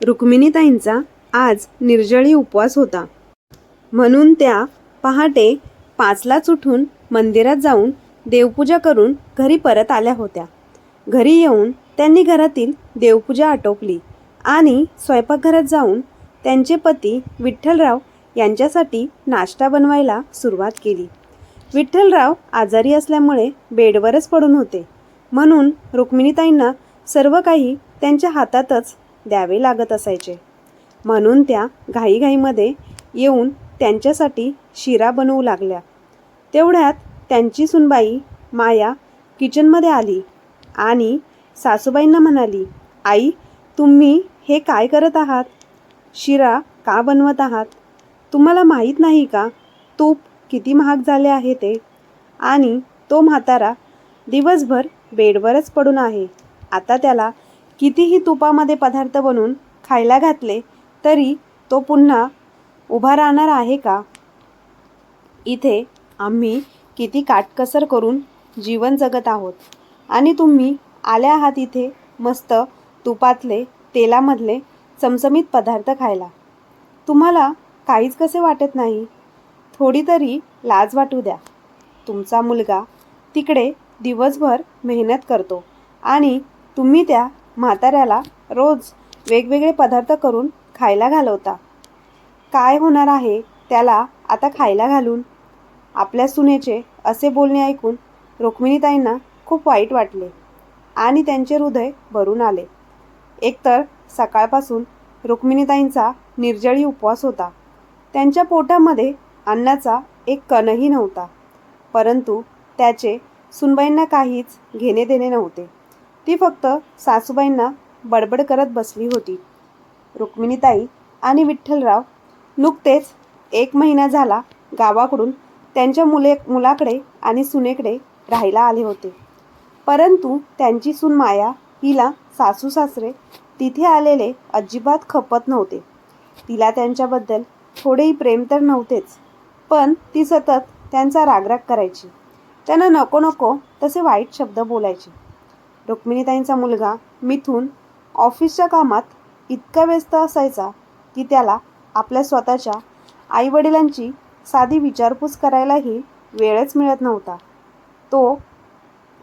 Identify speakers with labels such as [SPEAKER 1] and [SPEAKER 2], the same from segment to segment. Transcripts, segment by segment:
[SPEAKER 1] रुक्मिणीताईंचा आज निर्जळी उपवास होता. म्हणून त्या पहाटे पाचलाच उठून मंदिरात जाऊन देवपूजा करून घरी परत आल्या होत्या. घरी येऊन त्यांनी घरातील देवपूजा आटोपली आणि स्वयंपाकघरात जाऊन त्यांचे पती विठ्ठलराव यांच्यासाठी नाश्ता बनवायला सुरुवात केली. विठ्ठलराव आजारी असल्यामुळे बेडवरच पडून होते. म्हणून रुक्मिणीताईंना सर्व काही त्यांच्या हातातच द्यावे लागत असायचे. म्हणून त्या घाईघाईमध्ये येऊन त्यांच्यासाठी शिरा बनवू लागल्या. तेवढ्यात त्यांची सुनबाई माया किचनमध्ये आली आणि सासूबाईंना म्हणाली आई तुम्ही हे काय करत आहात? शिरा का बनवत आहात? तुम्हाला माहीत नाही का? तूप किती महाग झाले आहे ते? आणि तो म्हातारा दिवसभर बेडवरच पडून आहे. आता त्याला कितीही तुपामध्ये पदार्थ बनवून खायला घातले तरी तो पुन्हा उभा राहणार आहे का? इथे आम्ही किती काटकसर करून जीवन जगत आहोत. आणि तुम्ही आल्या आहात इथे मस्त तुपातले तेलामधले चमचमीत पदार्थ खायला. तुम्हाला काहीच कसे वाटत नाही? थोडी तरी लाज वाटू द्या. तुमचा मुलगा तिकडे दिवसभर मेहनत करतो आणि तुम्ही त्या म्हाताऱ्याला रोज वेगवेगळे पदार्थ करून खायला घालवता. काय होणार आहे त्याला आता खायला घालून? आपल्या सुनेचे असे बोलणे ऐकून रुक्मिणीताईंना खूप वाईट वाटले आणि त्यांचे हृदय भरून आले. एकतर सकाळपासून रुक्मिणीताईंचा निर्जळी उपवास होता. त्यांच्या पोटामध्ये अन्नाचा एक कणही नव्हता परंतु त्याचे सुनबाईंना काहीच घेणे देणे नव्हते. ती फक्त सासूबाईंना बडबड करत बसली होती. रुक्मिणीताई आणि विठ्ठलराव नुकतेच एक महिना झाला गावाकडून त्यांच्या मुले मुलाकडे आणि सुनेकडे राहायला आले होते. परंतु त्यांची सून माया हिला सासू सासरे तिथे आलेले अजिबात खपत नव्हते. तिला त्यांच्याबद्दल थोडेही प्रेम तर नव्हतेच पण ती सतत त्यांचा रागराग करायची. त्यांना नको नको तसे वाईट शब्द बोलायचे. रुक्मिणीताईंचा मुलगा मिथून ऑफिसच्या कामात इतका व्यस्त असायचा की त्याला आपल्या स्वतःच्या आईवडिलांची साधी विचारपूस करायलाही वेळच मिळत नव्हता. तो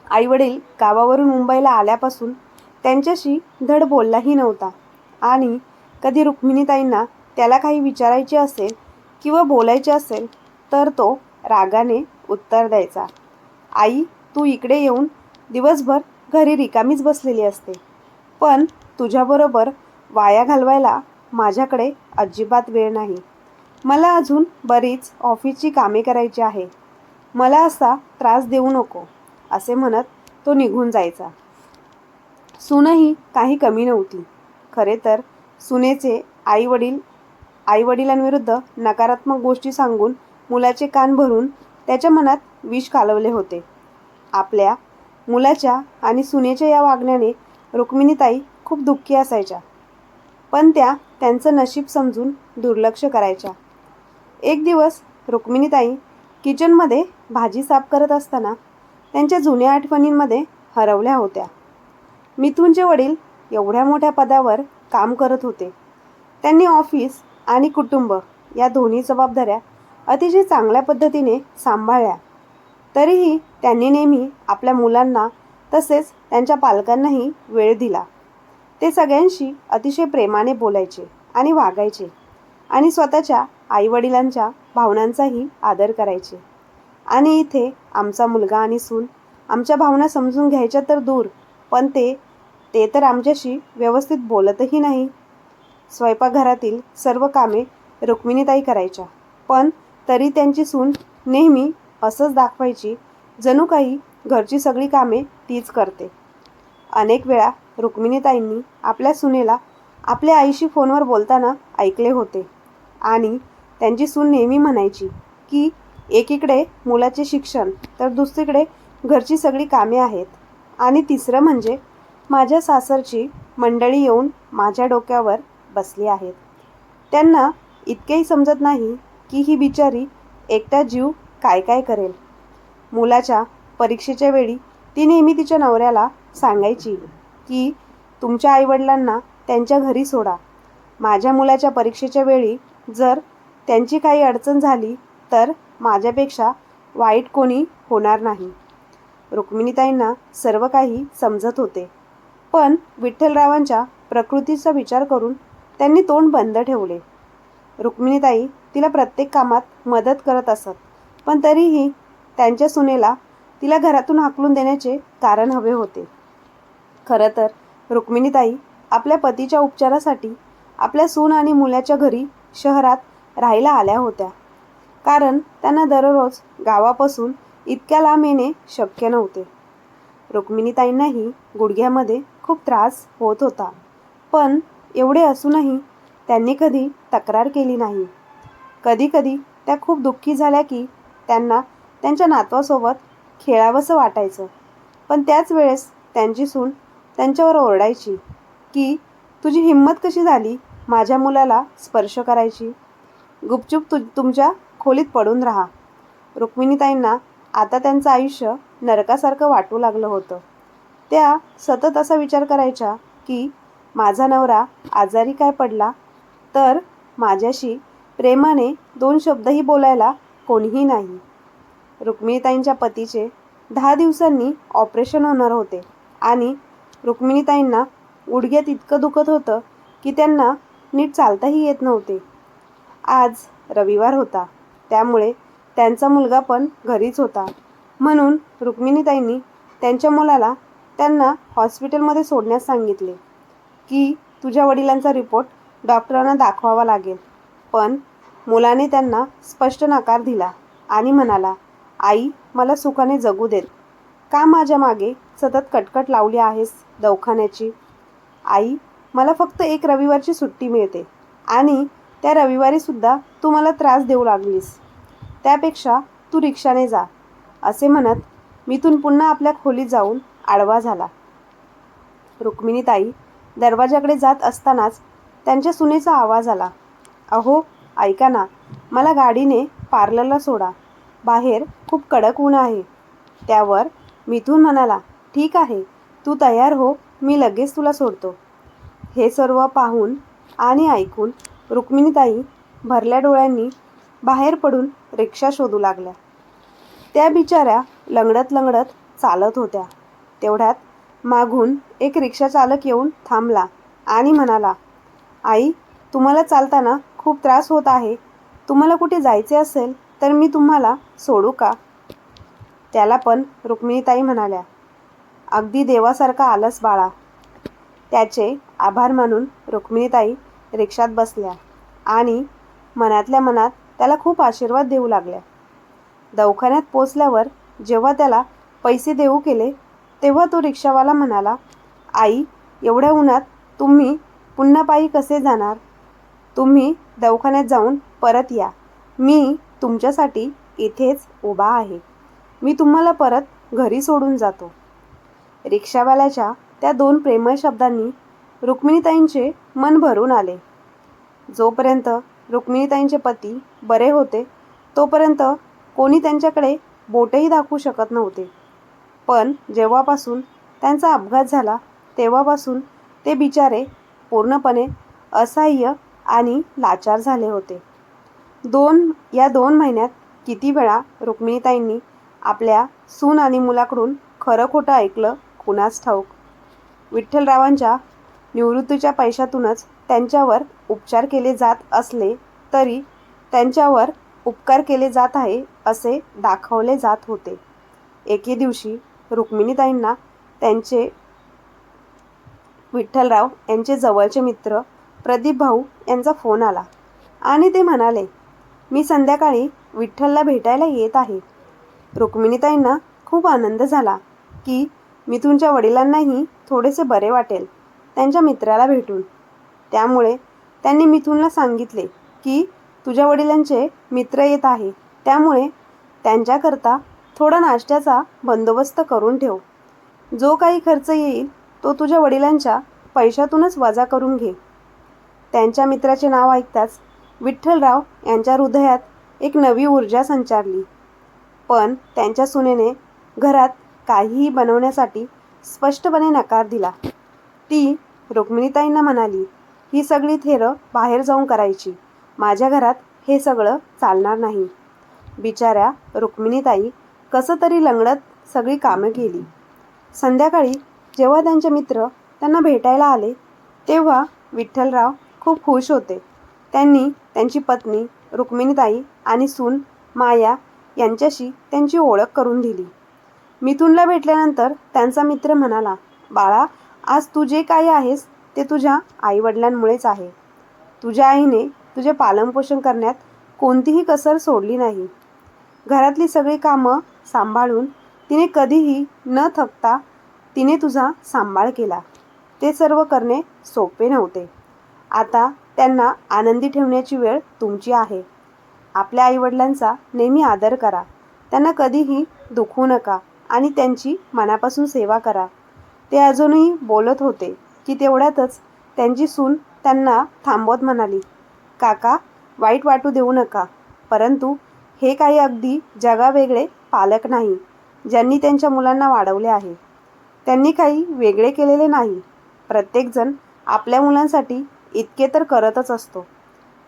[SPEAKER 1] आईवडील गावावरून मुंबईला आल्यापासून त्यांच्याशी धड बोललाही नव्हता आणि कधी रुक्मिणीताईंना त्याला काही विचारायचे असेल किंवा बोलायचे असेल तर तो रागाने उत्तर द्यायचा. आई तू इकडे येऊन दिवसभर घरी रिकामीच बसलेली असते. पण तुझ्याबरोबर वाया घालवायला माझ्याकडे अजिबात वेळ नाही. मला अजून बरीच ऑफिसची कामे करायची आहे. मला असा त्रास देऊ नको असे म्हणत तो निघून जायचा. सूनही काही कमी नव्हती. खरे तर सुनेचे आईवडील आईवडिलांविरुद्ध नकारात्मक गोष्टी सांगून मुलाचे कान भरून त्याच्या मनात विष कालवले होते. आपल्या मुलाच्या आणि सुनेच्या या वागण्याने रुक्मिणीताई खूप दुःखी असायच्या. पण त्या त्यांचं नशीब समजून दुर्लक्ष करायच्या. एक दिवस रुक्मिणीताई किचनमध्ये भाजी साफ करत असताना त्यांच्या जुन्या आठवणींमध्ये हरवल्या होत्या. मिथूनचे वडील एवढ्या मोठ्या पदावर काम करत होते. त्यांनी ऑफिस आणि कुटुंब या दोन्ही जबाबदाऱ्या अतिशय चांगल्या पद्धतीने सांभाळल्या. तरीही त्यांनी नेहमी आपल्या मुलांना तसेच त्यांच्या पालकांनाही वेळ दिला. ते सगळ्यांशी अतिशय प्रेमाने बोलायचे आणि वागायचे आणि स्वतःच्या आईवडिलांच्या भावनांचाही आदर करायचे. आणि इथे आमचा मुलगा आणि सून आमच्या भावना समजून घ्यायच्या तर दूर पण ते ते तर आमच्याशी व्यवस्थित बोलतही नाही. स्वयंपाकघरातील सर्व कामे रुक्मिणीताई करायच्या पण तरी त्यांची सून नेहमी असंच दाखवायची जणू काही घरची सगळी कामे तीच करते. अनेक वेळा रुक्मिणीताईंनी आपल्या सुनेला आपल्या आईशी फोनवर बोलताना ऐकले होते आणि त्यांची सून नेहमी म्हणायची की एकीकडे मुलाचे शिक्षण तर दुसरीकडे घरची सगळी कामे आहेत आणि तिसरं म्हणजे माझ्या सासरची मंडळी येऊन माझ्या डोक्यावर बसली आहेत. त्यांना इतकेही समजत नाही की ही बिचारी एकटा जीव काय काय करेल? मुलाच्या परीक्षेच्या वेळी ती नेहमी तिच्या नवऱ्याला सांगायची की तुमच्या आईवडिलांना त्यांच्या घरी सोडा. माझ्या मुलाच्या परीक्षेच्या वेळी जर त्यांची काही अडचण झाली तर माझ्यापेक्षा वाईट कोणी होणार नाही. रुक्मिणीताईंना सर्व काही समजत होते. पण विठ्ठलरावांच्या प्रकृतीचा विचार करून त्यांनी तोंड बंद ठेवले. रुक्मिणीताई तिला प्रत्येक कामात मदत करत असत. पण तरीही त्यांच्या सुनेला तिला घरातून हाकलून देण्याचे कारण हवे होते. खरं तर रुक्मिणीताई आपल्या पतीच्या उपचारासाठी आपल्या सून आणि मुलाच्या घरी शहरात राहायला आल्या होत्या. कारण त्यांना दररोज गावापासून इतक्या लांब येणे शक्य नव्हते. रुक्मिणीताईंनाही गुडघ्यामध्ये खूप त्रास होत होता. पण एवढे असूनही त्यांनी कधी तक्रार केली नाही. कधीकधी त्या खूप दुःखी झाल्या की त्यांना त्यांच्या नातवासोबत खेळावंसं वाटायचं. पण त्याच वेळेस त्यांची सून त्यांच्यावर ओरडायची की तुझी हिंमत कशी झाली माझ्या मुलाला स्पर्श करायची? गुपचूप तु तुमच्या खोलीत पडून राहा. रुक्मिणीताईंना आता त्यांचं आयुष्य नरकासारखं वाटू लागलं होतं. त्या सतत असा विचार करायच्या की माझा नवरा आजारी काय पडला? तर माझ्याशी प्रेमाने दोन शब्दही बोलायला कोणीही नाही. रुक्मिणीताईंच्या पतीचे दहा दिवसांनी ऑपरेशन होणार होते आणि रुक्मिणीताईंना गुडघ्यात इतकं दुखत होतं की त्यांना नीट चालताही येत नव्हते. आज रविवार होता. त्यामुळे त्यांचा मुलगा पण घरीच होता. म्हणून रुक्मिणीताईंनी त्यांच्या मुलाला त्यांना हॉस्पिटलमध्ये सोडण्यास सांगितले की तुझ्या वडिलांचा रिपोर्ट डॉक्टरांना दाखवावा लागेल. पण मुलाने त्यांना स्पष्ट नकार दिला आणि म्हणाला आई मला सुखाने जगू देत का माझ्या मागे सतत कटकट लावली आहेस दवाखान्याची? आई मला फक्त एक रविवारची सुट्टी मिळते आणि त्या रविवारीसुद्धा तू मला त्रास देऊ लागलीस. त्यापेक्षा तू रिक्षाने जा. असे म्हणत मिथून पुन्हा आपल्या खोलीत जाऊन आडवा झाला. रुक्मिणीताई दरवाजाकडे जात असतानाच त्यांच्या सुनेचा आवाज आला. अहो ऐका ना मला गाडीने पार्लरला सोडा. बाहेर खूप कडक ऊन आहे. त्यावर मिथून म्हणाला ठीक आहे तू तयार हो मी लगेच तुला सोडतो. हे सर्व पाहून आणि ऐकून रुक्मिणीताई भरल्या डोळ्यांनी बाहेर पडून रिक्षा शोधू लागल्या. त्या बिचाऱ्या लंगडत लंगडत चालत होत्या. तेवढ्यात मागून एक रिक्षा चालक येऊन थांबला आणि म्हणाला आई तुम्हाला चालताना खूप त्रास होत आहे. तुम्हाला कुठे जायचे असेल तर मी तुम्हाला सोडू का? त्याला पण रुक्मिणीताई म्हणाल्या. अगदी देवासारखा आलस बाळा. त्याचे आभार मानून रुक्मिणीताई रिक्षात बसल्या आणि मनातल्या मनात त्याला खूप आशीर्वाद देऊ लागल्या. दवाखान्यात पोचल्यावर जेव्हा त्याला पैसे देऊ केले तेव्हा तो रिक्षावाला म्हणाला आई एवढ्या उन्हात तुम्ही पुन्हा पायी कसे जाणार? तुम्ही दवाखान्यात जाऊन परत या. मी तुमच्यासाठी इथेच उभा आहे. मी तुम्हाला परत घरी सोडून जातो. रिक्षावाल्याच्या त्या दोन प्रेमळ शब्दांनी रुक्मिणीताईंचे मन भरून आले. जोपर्यंत रुक्मिणीताईंचे पती बरे होते तोपर्यंत कोणी त्यांच्याकडे बोटही दाखवू शकत नव्हते. पण जेव्हापासून त्यांचा अपघात झाला तेव्हापासून ते बिचारे पूर्णपणे असहाय्य आणि लाचार झाले होते. दोन या दोन महिन्यात किती वेळा रुक्मिणीताईंनी आपल्या सून आणि मुलाकडून खरं खोटं ऐकलं? कुणास ठाऊक? विठ्ठलरावांच्या निवृत्तीच्या पैशातूनच त्यांच्यावर उपचार केले जात असले तरी त्यांच्यावर उपकार केले जात आहे असे दाखवले जात होते. एके दिवशी रुक्मिणीताईंना त्यांचे विठ्ठलराव यांचे जवळचे मित्र प्रदीप भाऊ यांचा फोन आला. आणि ते म्हणाले मी संध्याकाळी विठ्ठलला भेटायला येत आहे. रुक्मिणीताईंना खूप आनंद झाला की मिथूनच्या वडिलांनाही थोडेसे बरे वाटेल त्यांच्या मित्राला भेटून. त्यामुळे त्यांनी मिथूनला सांगितले की तुझ्या वडिलांचे मित्र येत आहे. त्यामुळे त्यांच्याकरता थोडा नाश्त्याचा बंदोबस्त करून ठेव. जो काही खर्च येईल तो तुझ्या वडिलांच्या पैशातूनच वजा करून घे. त्यांच्या मित्राचे नाव ऐकताच विठ्ठलराव यांच्या हृदयात एक नवी ऊर्जा संचारली. पण त्यांच्या सुनेने घरात काहीही बनवण्यासाठी स्पष्टपणे नकार दिला. ती रुक्मिणीताईंना म्हणाली ही सगळी थेरं बाहेर जाऊन करायची. माझ्या घरात हे सगळं चालणार नाही. बिचाऱ्या रुक्मिणीताई कसं तरी लंगडत सगळी कामं केली. संध्याकाळी जेव्हा त्यांचे मित्र त्यांना भेटायला आले तेव्हा विठ्ठलराव खूप खुश होते. त्यांनी त्यांची पत्नी रुक्मिणीताई आणि सून माया यांच्याशी त्यांची ओळख करून दिली. मिथुनला भेटल्यानंतर त्यांचा मित्र म्हणाला बाळा आज तू जे काही आहेस ते तुझ्या आईवडिलांमुळेच आहे. तुझ्या आईने तुझे पालनपोषण करण्यात कोणतीही कसर सोडली नाही. घरातली सगळी कामं सांभाळून तिने कधीही न थकता तिने तुझा सांभाळ केला. ते सर्व करणे सोपे नव्हते. आता त्यांना आनंदी ठेवण्याची वेळ तुमची आहे. आपल्या आईवडिलांचा नेहमी आदर करा. त्यांना कधीही दुखवू नका आणि त्यांची मनापासून सेवा करा. ते अजूनही बोलत होते की तेवढ्यातच त्यांची सून त्यांना थांबवत म्हणाली काका वाईट वाटू देऊ नका. परंतु हे काही अगदी जगावेगळे पालक नाही ज्यांनी त्यांच्या मुलांना वाढवले आहे. त्यांनी काही वेगळे केलेले नाही. प्रत्येकजण आपल्या मुलांसाठी इतके तर करतच असतो.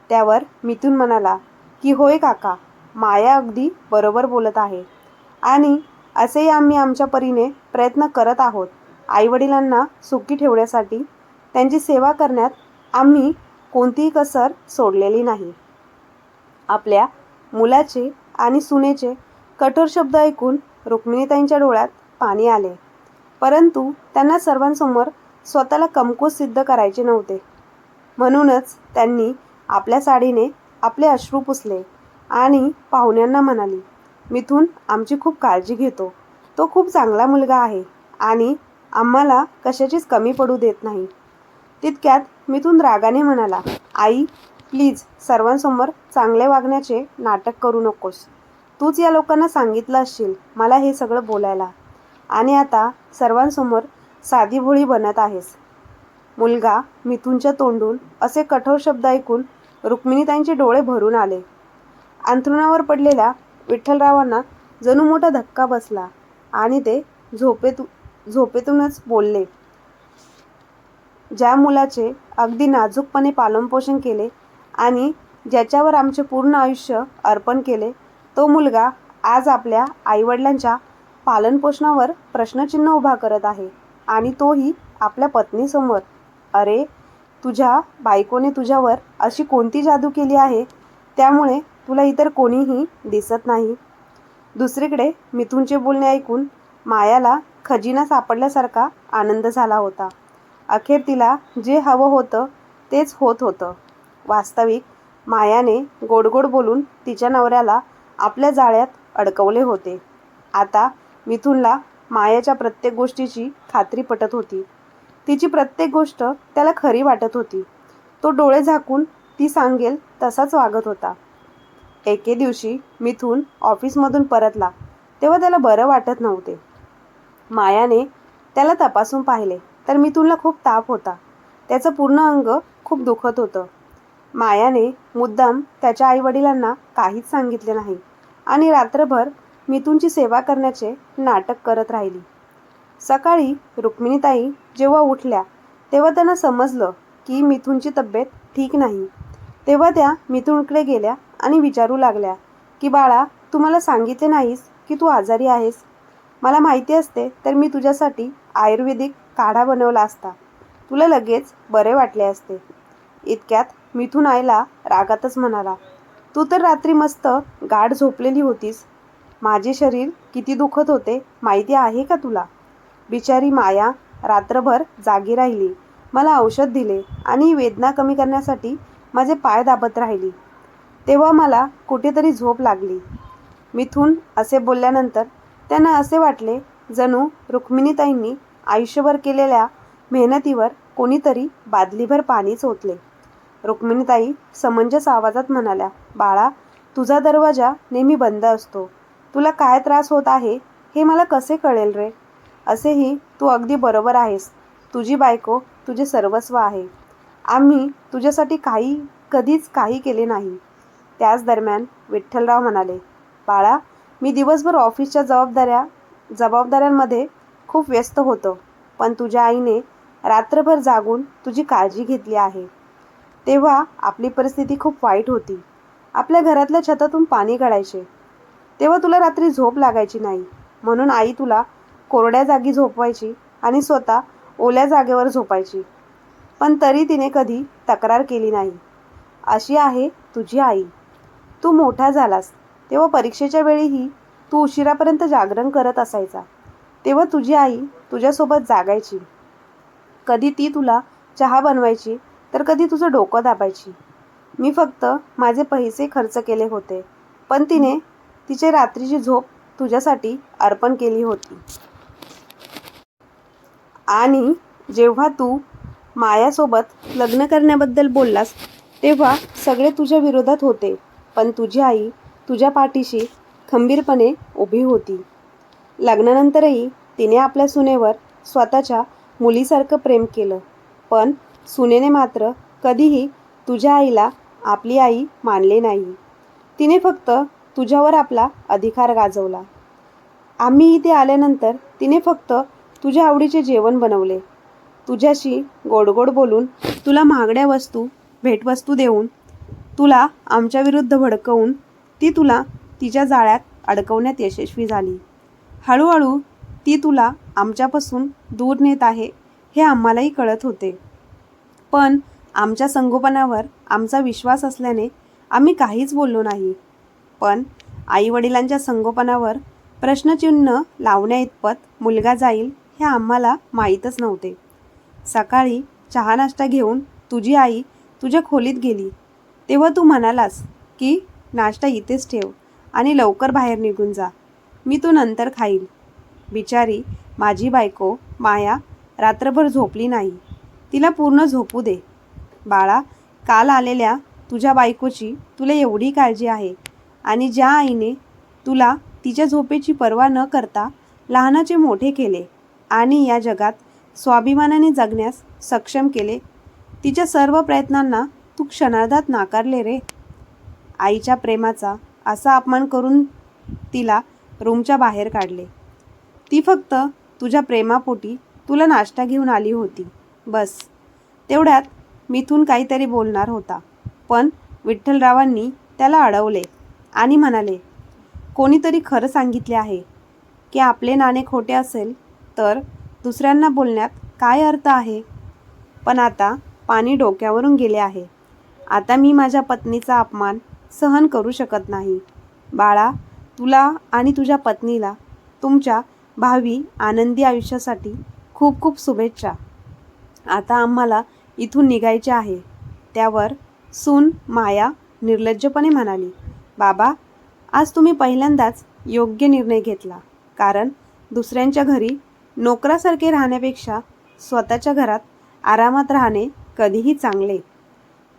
[SPEAKER 1] त्यावर मिथून म्हणाला की होय काका माया अगदी बरोबर बोलत आहे. आणि असेही आम्ही आमच्या परीने प्रयत्न करत आहोत आईवडिलांना सुखी ठेवण्यासाठी. त्यांची सेवा करण्यात आम्ही कोणतीही कसर सोडलेली नाही. आपल्या मुलाचे आणि सुनेचे कठोर शब्द ऐकून रुक्मिणीताईंच्या डोळ्यात पाणी आले. परंतु त्यांना सर्वांसमोर स्वतःला कमकुवत सिद्ध करायचे नव्हते. म्हणूनच त्यांनी आपल्या साडीने आपले अश्रू पुसले आणि पाहुण्यांना म्हणाली मिथून आमची खूप काळजी घेतो. तो खूप चांगला मुलगा आहे आणि आम्हाला कशाचीच कमी पडू देत नाही. तितक्यात मिथून रागाने म्हणाला आई प्लीज सर्वांसमोर चांगले वागण्याचे नाटक करू नकोस. तूच या लोकांना सांगितलं असशील मला हे सगळं बोलायला आणि आता सर्वांसमोर साधी भोळी बनत आहेस. मुलगा मिथूनच्या तोंडून असे कठोर शब्द ऐकून रुक्मिणीताईंचे डोळे भरून आले. अंथरुणावर पडलेल्या विठ्ठलरावांना जणू मोठा धक्का बसला आणि ते झोपेतू झोपेतूनच बोलले. ज्या मुलाचे अगदी नाजूकपणे पालनपोषण केले आणि ज्याच्यावर आमचे पूर्ण आयुष्य अर्पण केले तो मुलगा आज आपल्या आईवडिलांच्या पालनपोषणावर प्रश्नचिन्ह उभा करत आहे आणि तोही आपल्या पत्नीसमोर. अरे तुझ्या बायकोने तुझ्यावर अशी कोणती जादू केली आहे? त्यामुळे तुला इतर कोणीही दिसत नाही. दुसरीकडे मिथूनचे बोलणे ऐकून मायाला खजिना सापडल्यासारखा आनंद झाला होता. अखेर तिला जे हवं होतं तेच होत होतं. वास्तविक मायाने गोडगोड बोलून तिच्या नवऱ्याला आपल्या जाळ्यात अडकवले होते. आता मिथूनला मायाच्या प्रत्येक गोष्टीची खात्री पटत होती. तिची प्रत्येक गोष्ट त्याला खरी वाटत होती. तो डोळे झाकून ती सांगेल तसाच वागत होता. एके दिवशी मिथून ऑफिसमधून परतला तेव्हा त्याला बरं वाटत नव्हते. मायाने त्याला तपासून पाहिले तर मिथूनला खूप ताप होता. त्याचं पूर्ण अंग खूप दुखत होतं. मायाने मुद्दाम त्याच्या आईवडिलांना काहीच सांगितले नाही आणि रात्रभर मिथूनची सेवा करण्याचे नाटक करत राहिली. सकाळी रुक्मिणीताई जेव्हा उठल्या तेव्हा त्यांना समजलं की मिथूनची तब्येत ठीक नाही. तेव्हा त्या मिथूनकडे गेल्या आणि विचारू लागल्या की बाळा तू मला सांगितले नाहीस की तू आजारी आहेस? मला माहिती असते तर मी तुझ्यासाठी आयुर्वेदिक काढा बनवला असता. तुला लगेच बरे वाटले असते. इतक्यात मिथून आईला रागातच म्हणाला तू तर रात्री मस्त गाढ झोपलेली होतीस. माझे शरीर किती दुखत होते माहिती आहे का तुला? बिचारी माया रात्रभर जागी राहिली. मला औषध दिले आणि वेदना कमी करण्यासाठी माझे पाय दाबत राहिली. तेव्हा मला कुठेतरी झोप लागली. मिथून असे बोलल्यानंतर त्यांना असे वाटले जणू रुक्मिणीताईंनी आयुष्यभर केलेल्या मेहनतीवर कोणीतरी बादलीभर पाणीच ओतले रुक्मिणीताई समंजस आवाजात म्हणाल्या बाळा तुझा दरवाजा नेहमी बंद असतो. तुला काय त्रास होत आहे हे मला कसे कळेल रे? असेही तू अगदी बरोबर आहेस. तुझी बायको तुझे सर्वस्व आहे. आम्ही तुझ्यासाठी काही कधीच काही केले नाही. त्याच दरम्यान विठ्ठलराव म्हणाले बाळा मी दिवसभर ऑफिसच्या जबाबदाऱ्या जबाबदाऱ्यांमध्ये खूप व्यस्त होतो पण तुझ्या आईने रात्रभर जागून तुझी काळजी घेतली आहे. तेव्हा आपली परिस्थिती खूप वाईट होती. आपल्या घरातल्या छतातून पाणी काढायचे. तेव्हा तुला रात्री झोप लागायची नाही. म्हणून आई तुला कोरड्या जागी झोपवायची आणि स्वतः ओल्या जागेवर झोपायची. पण तरी तिने कधी तक्रार केली नाही. अशी आहे तुझी आई. तू मोठा झालास. तेव्हा परीक्षेच्या वेळीही तू उशिरापर्यंत जागरण करत असायचा. तेव्हा तुझी आई तुझ्यासोबत जागायची. कधी ती तुला चहा बनवायची तर कधी तुझं डोकं दाबायची. मी फक्त माझे पैसे खर्च केले होते. पण तिने तिचे रात्रीची झोप तुझ्यासाठी अर्पण केली होती. आणि जेव्हा तू मायासोबत लग्न करण्याबद्दल बोललास तेव्हा सगळे तुझ्या विरोधात होते पण तुझी आई तुझ्या पाठीशी खंबीरपणे उभी होती. लग्नानंतरही तिने आपल्या सुनेवर स्वतःच्या मुलीसारखं प्रेम केलं पण सुनेने मात्र कधीही तुझ्या आईला आपली आई मानले नाही. तिने फक्त तुझ्यावर आपला अधिकार गाजवला. आम्ही इथे आल्यानंतर तिने फक्त तुझ्या आवडीचे जेवण बनवले. तुझ्याशी गोडगोड बोलून तुला महागड्या वस्तू भेटवस्तू देऊन तुला आमच्याविरुद्ध भडकवून ती तुला तिच्या जाळ्यात अडकवण्यात यशस्वी झाली. हळूहळू ती तुला आमच्यापासून दूर नेत आहे हे आम्हालाही कळत होते. पण आमच्या संगोपनावर आमचा विश्वास असल्याने आम्ही काहीच बोललो नाही. पण आईवडिलांच्या संगोपनावर प्रश्नचिन्ह लावण्याइतपत मुलगा जाईल हे आम्हाला माहीतच नव्हते. सकाळी चहा नाश्ता घेऊन तुझी आई तुझ्या खोलीत गेली. तेव्हा तू म्हणालास की नाश्ता इथेच ठेव आणि लवकर बाहेर निघून जा. मी तो नंतर खाईल बिचारी माझी बायको माया रात्रभर झोपली नाही. तिला पूर्ण झोपू दे. बाळा काल आलेल्या तुझ्या बायकोची तुला एवढी काळजी आहे आणि ज्या आईने तुला तिच्या झोपेची पर्वा न करता लहानाचे मोठे केले आणि या जगात स्वाभिमानाने जगण्यास सक्षम केले. तिच्या सर्व प्रयत्नांना तू क्षणार्धात नाकारले रे. आईच्या प्रेमाचा असा अपमान करून तिला रूमच्या बाहेर काढले. ती फक्त तुझ्या प्रेमापोटी तुला नाश्ता घेऊन आली होती. बस. तेवढ्यात मिथून काहीतरी बोलणार होता. पण विठ्ठलरावांनी त्याला अडवले आणि म्हणाले कोणीतरी खरं सांगितले आहे की आपले नाणे खोटे असेल तर दुसऱ्यांना बोलण्यात काय अर्थ आहे? पण आता पाणी डोक्यावरून गेले आहे. आता मी माझ्या पत्नीचा अपमान सहन करू शकत नाही. बाळा तुला आणि तुझ्या पत्नीला तुमच्या भावी आनंदी आयुष्यासाठी खूप खूप शुभेच्छा. आता आम्हाला इथून निघायचे आहे. त्यावर सून माया निर्लज्जपणे म्हणाली बाबा आज तुम्ही पहिल्यांदाच योग्य निर्णय घेतला. कारण दुसऱ्यांच्या घरी नोकरासारखे राहण्यापेक्षा स्वतःच्या घरात आरामात राहणे कधीही चांगले.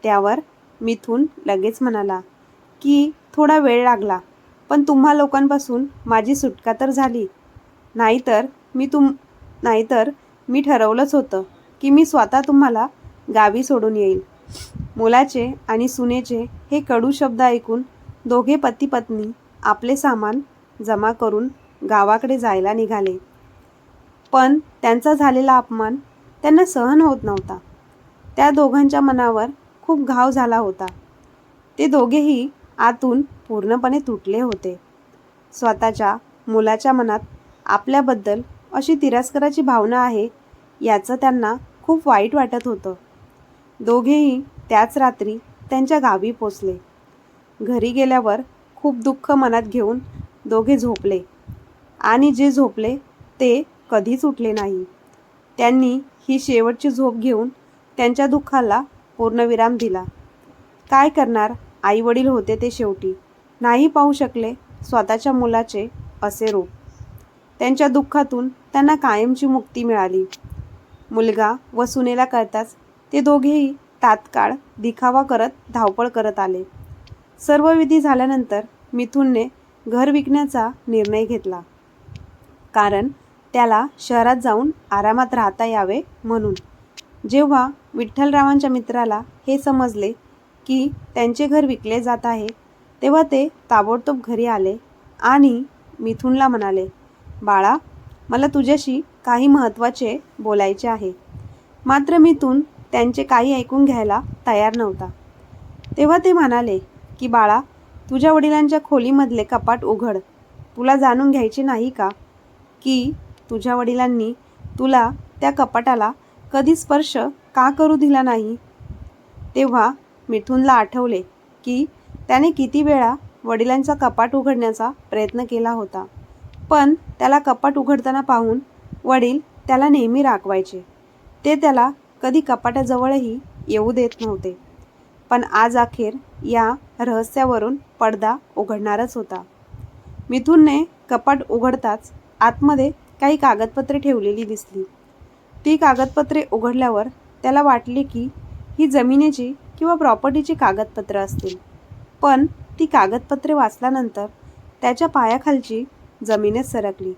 [SPEAKER 1] त्यावर मिथून लगेच म्हणाला की थोडा वेळ लागला पण तुम्हा लोकांपासून माझी सुटका तर झाली. नाहीतर मी तुम नाहीतर मी ठरवलंच होतं की मी स्वतः तुम्हाला गावी सोडून येईल. मुलाचे आणि सुनेचे हे कडू शब्द ऐकून दोघे पती पत्नी आपले सामान जमा करून गावाकडे जायला निघाले. पण त्यांचा झालेला अपमान त्यांना सहन होत नव्हता. त्या दोघांच्या मनावर खूप घाव झाला होता. ते दोघेही आतून पूर्णपणे तुटले होते. स्वतःच्या मुलाच्या मनात आपल्याबद्दल अशी तिरस्काराची भावना आहे याचं त्यांना खूप वाईट वाटत होतं. दोघेही त्याच रात्री त्यांच्या गावी पोचले. घरी गेल्यावर खूप दुःख मनात घेऊन दोघे झोपले. आणि जे झोपले ते कधीच उठले नाही. त्यांनी ही शेवटची झोप घेऊन त्यांच्या दुःखाला पूर्णविराम दिला. काय करणार? आई वडील होते ते शेवटी. नाही पाहू शकले स्वतःच्या मुलाचे असे रूप. त्यांच्या दुःखातून त्यांना कायमची मुक्ती मिळाली. मुलगा व सुनेला कळताच ते दोघेही तात्काळ दिखावा करत धावपळ करत आले. सर्व विधी झाल्यानंतर मिथुनने घर विकण्याचा निर्णय घेतला. कारण त्याला शहरात जाऊन आरामात राहता यावे म्हणून. जेव्हा विठ्ठलरावांच्या मित्राला हे समजले की त्यांचे घर विकले जात आहे तेव्हा ते ताबडतोब घरी आले आणि मिथुनला म्हणाले बाळा मला तुझ्याशी काही महत्त्वाचे बोलायचे आहे. मात्र मिथून त्यांचे काही ऐकून घ्यायला तयार नव्हता. तेव्हा ते म्हणाले की बाळा तुझ्या वडिलांच्या खोलीमधले कपाट उघड. तुला जाणून घ्यायचे नाही का की तुझ्या वडिलांनी तुला त्या कपाटाला कधी स्पर्श का करू दिला नाही? तेव्हा मिथूनला आठवले की त्याने किती वेळा वडिलांचा कपाट उघडण्याचा प्रयत्न केला होता. पण त्याला कपाट उघडताना पाहून वडील त्याला नेहमी राखवायचे ते त्याला कधी कपाटाजवळही येऊ देत नव्हते. पण आज अखेर या रहस्यावरून पडदा उघडणारच होता. मिथुनने कपाट उघडताच आतमध्ये काही कागदपत्रे ठेवलेली दिसली. ती कागदपत्रे उघडल्यावर त्याला वाटले की ही जमिनीची किंवा प्रॉपर्टीची कागदपत्रं असतील. पण ती कागदपत्रे वाचल्यानंतर त्याच्या पायाखालची जमीनच सरकली.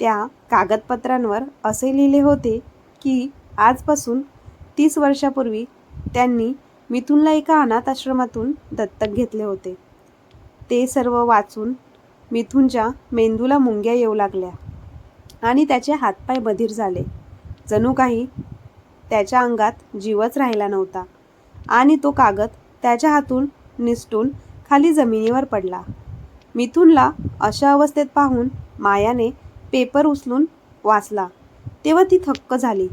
[SPEAKER 1] त्या कागदपत्रांवर असे लिहिले होते की आजपासून तीस वर्षापूर्वी त्यांनी मिथुनला एका अनाथ आश्रमातून दत्तक घेतले होते. ते सर्व वाचून मिथुनच्या मेंदूला मुंग्या येऊ लागल्या. आणि त्याचे हातपाय बधीर झाले. जणू काही त्याच्या अंगात जीवच राहिला नव्हता आणि तो कागद त्याच्या हातून निसटून खाली जमिनीवर पडला. मिथुनला अशा अवस्थेत पाहून मायाने पेपर उचलून वाचला. तेव्हा ती थक्क झाली.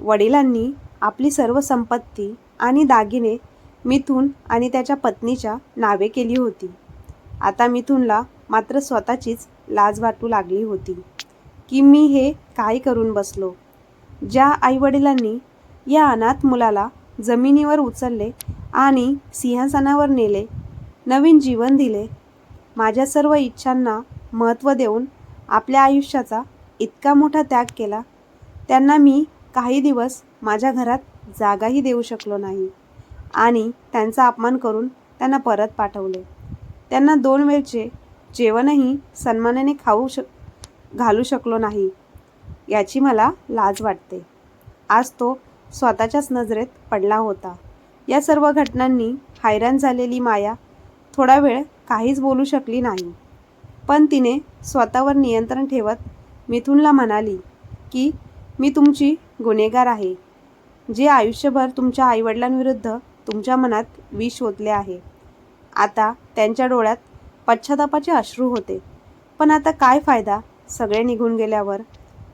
[SPEAKER 1] वडिलांनी आपली सर्व संपत्ती आणि दागिने मिथून आणि त्याच्या पत्नीच्या नावे केली होती. आता मिथूनला मात्र स्वतःचीच लाज वाटू लागली होती. की मी हे काय करून बसलो? ज्या आईवडिलांनी या अनाथ मुलाला जमिनीवर उचलले आणि सिंहासनावर नेले नवीन जीवन दिले माझ्या सर्व इच्छांना महत्त्व देऊन आपल्या आयुष्याचा इतका मोठा त्याग केला त्यांना मी काही दिवस माझ्या घरात जागाही देऊ शकलो नाही आणि त्यांचा अपमान करून त्यांना परत पाठवले. त्यांना दोन वेळचे जेवणही सन्मानाने खाऊ शक घालू शकलो नाही. याची मला लाज वाटते. आज तो स्वतःच्याच नजरेत पडला होता. या सर्व घटनांनी हैराण झालेली माया थोडा वेळ काहीच बोलू शकली नाही. पण तिने स्वतःवर नियंत्रण ठेवत मिथुनला म्हणाली की मी तुमची गुन्हेगार आहे. जे आयुष्यभर तुमच्या आईवडिलांविरुद्ध तुमच्या मनात विष ओतले आहे. आता त्यांच्या डोळ्यात पश्चातापाचे अश्रू होते. पण आता काय फायदा सगळे निघून गेल्यावर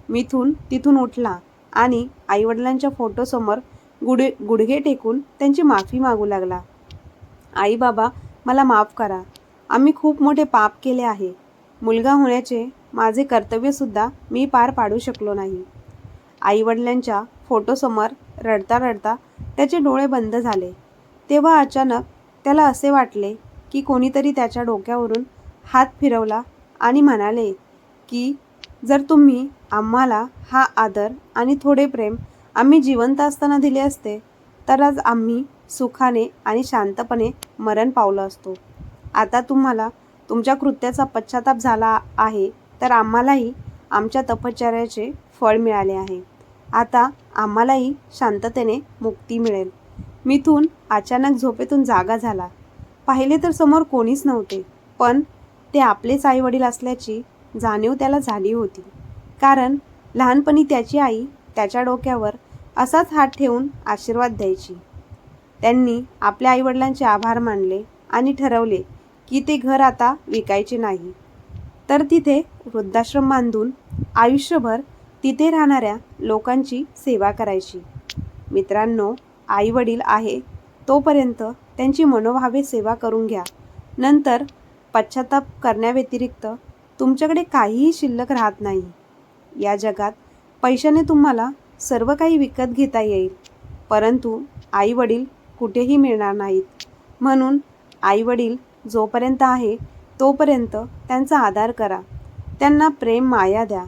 [SPEAKER 1] मिथून तिथून उठला आणि आईवडिलांच्या फोटोसमोर गुड गुडघे टेकून त्यांची माफी मागू लागला. आई बाबा मला माफ करा. आम्ही खूप मोठे पाप केले आहे. मुलगा होण्याचे माझे कर्तव्यसुद्धा मी पार पाडू शकलो नाही. आईवडिलांच्या फोटोसमोर रडता रडता त्याचे डोळे बंद झाले. तेव्हा अचानक त्याला असे वाटले की कोणीतरी त्याच्या डोक्यावरून हात फिरवला आणि म्हणाले की जर तुम्ही आम्हाला हा आदर आणि थोडे प्रेम आम्ही जिवंत असताना दिले असते तर आज आम्ही सुखाने आणि शांतपणे मरण पावलं असतो. आता तुम्हाला तुमच्या कृत्याचा पश्चाताप झाला आहे तर आम्हालाही आमच्या तपश्चर्याचे फळ मिळाले आहे. आता आम्हालाही शांततेने मुक्ती मिळेल. मिथून अचानक झोपेतून जागा झाला. पाहिले तर समोर कोणीच नव्हते पण ते आपलेच आईवडील असल्याची जाणीव त्याला झाली होती. कारण लहानपणी त्याची आई त्याच्या डोक्यावर असाच हात ठेवून आशीर्वाद द्यायची. त्यांनी आपल्या आईवडिलांचे आभार मानले आणि ठरवले की ते घर आता विकायचे नाही. तर तिथे वृद्धाश्रम बांधून आयुष्यभर तिथे राहणाऱ्या लोकांची सेवा करायची. मित्रांनो आईवडील आहे तोपर्यंत त्यांची मनोभावे सेवा करून घ्या. नंतर पश्चाताप करण्याव्यतिरिक्त तुमच्याकडे काहीही शिल्लक राहत नाही. या जगात पैशाने तुम्हाला सर्व काही विकत घेता येईल. परंतु आई वडील कुठेही मिळणार नाहीत. म्हणून आई वडील जोपर्यंत आहे तोपर्यंत त्यांचा आधार करा. त्यांना प्रेम माया द्या.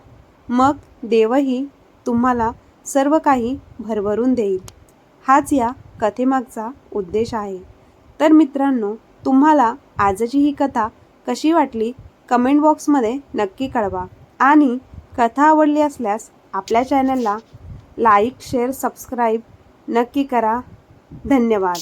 [SPEAKER 1] मग देवही तुम्हाला सर्व काही भरभरून देईल. हाच या कथेमागचा उद्देश आहे. तर मित्रांनो तुम्हाला आजची ही कथा कशी वाटली कमेंट बॉक्समध्ये नक्की कळवा. आणि कथा आवडली असल्यास आपल्या चॅनलला लाईक शेअर सबस्क्राईब नक्की करा. धन्यवाद.